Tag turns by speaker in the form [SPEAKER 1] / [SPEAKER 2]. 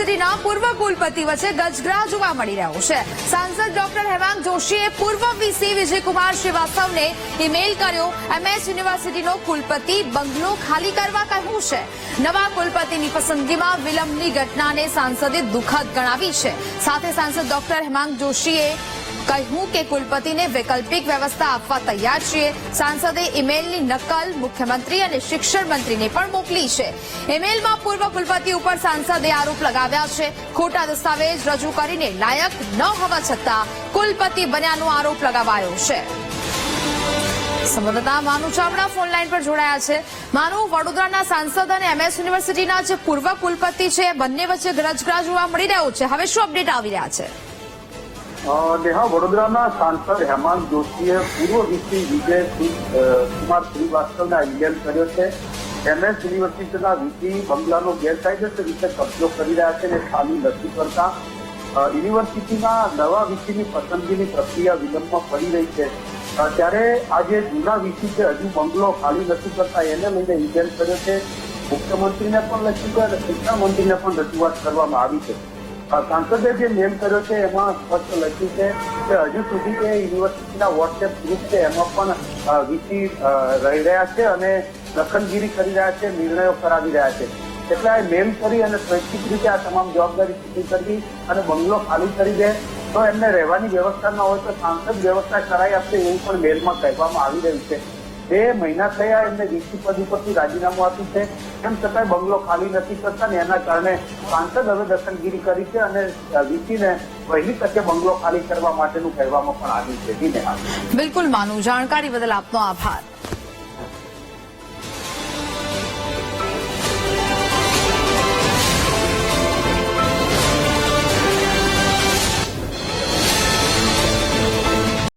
[SPEAKER 1] યુનિવર્સિટીના પૂર્વ કુલપતિ વચ્ચે ગજગ્રા જોવા મળી રહ્યો છે. સાંસદ ડોક્ટર હેમાંગ જોશીએ પૂર્વ વીસી વિજયકુમાર શ્રીવાસ્તવને ઇમેલ કર્યો. એમએસ યુનિવર્સિટીનો કુલપતિ બંગલો ખાલી કરવા કહ્યું છે. નવા કુલપતિની પસંદગીમાં વિલંબની ઘટનાને સાંસદે દુઃખદ ગણાવી છે. સાથે સાંસદ ડોક્ટર હેમાંગ જોશીએ કહ્યું કે કુલપતિને વૈકલ્પિક વ્યવસ્થા આપવા તૈયાર છીએ. સાંસદે ઇમેલની નકલ મુખ્યમંત્રી અને શિક્ષણ મંત્રીને પણ મોકલી છે. ઇમેલમાં પૂર્વ કુલપતિ ઉપર સાંસદે આરોપ લગાવ્યા છે. ખોટા દસ્તાવેજ રજૂ કરીને લાયક ન હોવા છતાં કુલપતિ બન્યાનો આરોપ લગાવાયો છે. સંવાદદાતા માનુ ચાવડા ફોનલાઈન પર જોડાયા છે. માનુ, વડોદરાના સાંસદ અને એમએસ યુનિવર્સિટીના જે પૂર્વ કુલપતિ છે, બંને વચ્ચે ગરજગરા જોવા મળી રહ્યો છે. હવે શું અપડેટ આવી રહ્યા છે?
[SPEAKER 2] નેહા, વડોદરાના સાંસદ હેમંત જોશીએ પૂર્વ વીસી વિજય કુમાર શ્રીવાસ્તવને ઇન્ડિયન કર્યો છે. એમએસ યુનિવર્સિટીના વીસી બંગલાનો ગેરકાયદેસર રીતે કબજો કરી રહ્યા છે અને ખાલી નથી કરતા. યુનિવર્સિટીના નવા વીસીની પસંદગીની પ્રક્રિયા વિલંબમાં પડી રહી છે. ત્યારે આજે જૂના વીસી છે હજુ બંગલો ખાલી નથી કરતા, એને લઈને ઇન્ડિયન કર્યો છે. મુખ્યમંત્રીને પણ લખ્યું છે અને શિક્ષણ મંત્રીને પણ રજૂઆત કરવામાં આવી છે. સાંસદે જે મેલ કર્યો છે, એમાં સ્પષ્ટ લખ્યું છે કે હજુ સુધી કે યુનિવર્સિટીના વોટ્સએપ ગ્રુપ છે, એમાં પણ વીસી રહી રહ્યા છે અને લખનગીરી કરી રહ્યા છે, નિર્ણયો કરાવી રહ્યા છે. એટલે આ મેલ કરી અને સ્વૈચ્છિક રીતે આ તમામ જવાબદારી સીધી કરવી અને બંગલો ખાલી કરી દે, તો એમને રહેવાની વ્યવસ્થા ન હોય તો સાંસદ વ્યવસ્થા કરાઈ આપશે એવું પણ મેલમાં કહેવામાં આવી રહ્યું છે. બે મહિના થયા એમને વીસી પદ ઉપરથી રાજીનામું આપ્યું છે. એમ છતાંય બંગલો ખાલી નથી કરતા ને એના કારણે સાંસદ હવે દર્શનગીરી કરી છે અને વીસીને વહેલી તકે બંગલો ખાલી કરવા માટેનું કહેવામાં પણ આવ્યું છે.
[SPEAKER 1] બિલકુલ માનું જાણકારી બદલ આપનો આભાર.